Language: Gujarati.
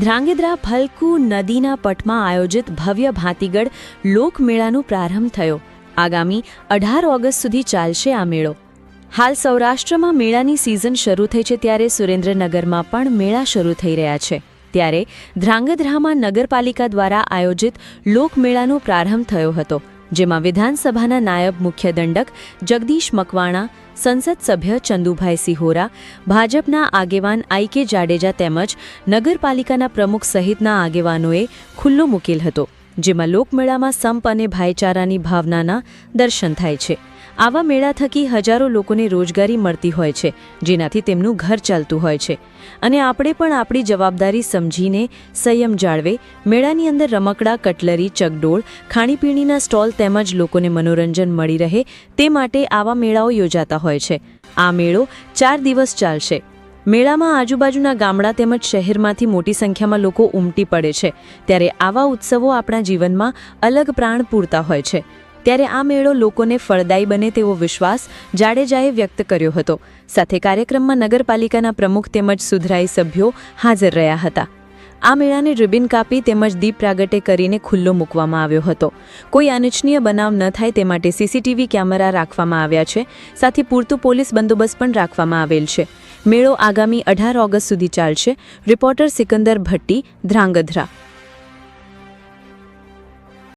ધ્રાંગધ્રા ફલકુ નદીના પટમાં આયોજિત ભવ્ય ભાતીગઢ લોકમેળાનો પ્રારંભ થયો. આગામી અઢાર ઓગસ્ટ સુધી ચાલશે આ મેળો. હાલ સૌરાષ્ટ્રમાં મેળાની સિઝન શરૂ થઈ છે ત્યારે સુરેન્દ્રનગરમાં પણ મેળા શરૂ થઈ રહ્યા છે. ત્યારે ધ્રાંગધ્રામાં નગરપાલિકા દ્વારા આયોજિત લોકમેળાનો પ્રારંભ થયો હતો, જેમાં વિધાનસભાના નાયબ મુખ્ય દંડક જગદીશ મકવાણા સંસદ સભ્ય ચંદુભાઈ સિહોરા, ભાજપના આગેવાન આઈ કે જાડેજા તેમજ નગરપાલિકાના પ્રમુખ સહિતના આગેવાનોએ ખુલ્લો મૂકેલ હતો, જેમાં લોકમેળામાં સંપ અને ભાઈચારાની ભાવનાના દર્શન થાય છે. આવા મેળા થકી હજારો લોકોને રોજગારી મળતી હોય છે, જેનાથી તેમનું ઘર ચાલતું હોય છે. અને આપણે પણ આપણી જવાબદારી સમજીને સંયમ જાળવે, મેળાની અંદર રમકડા, કટલરી, ચકડોળ, ખાણીપીણીના સ્ટોલ તેમજ લોકોને મનોરંજન મળી રહે તે માટે આવા મેળાઓ યોજાતા હોય છે. આ મેળો ચાર દિવસ ચાલશે. મેળામાં આજુબાજુના ગામડા તેમજ શહેરમાંથી મોટી સંખ્યામાં લોકો ઉમટી પડે છે, ત્યારે આવા ઉત્સવો આપણા જીવનમાં અલગ પ્રાણ પૂરતા હોય છે. ત્યારે આ મેળો લોકોને ફળદાયી બને તેવો વિશ્વાસ જાડેજાએ વ્યક્ત કર્યો હતો. સાથે કાર્યક્રમમાં નગરપાલિકાના પ્રમુખ તેમજ સુધરાઈ સભ્યો હાજર રહ્યા હતા. આ મેળાને રિબિન કાપી તેમજ દીપ પ્રાગટે કરીને ખુલ્લો મૂકવામાં આવ્યો હતો. કોઈ અનિચ્છનીય બનાવ ન થાય તે માટે સીસીટીવી કેમેરા રાખવામાં આવ્યા છે. સાથે પૂરતું પોલીસ બંદોબસ્ત પણ રાખવામાં આવેલ છે. મેળો આગામી અઢાર ઓગસ્ટ સુધી ચાલશે. રિપોર્ટર સિકંદર ભટ્ટી, ધ્રાંગધ્રા.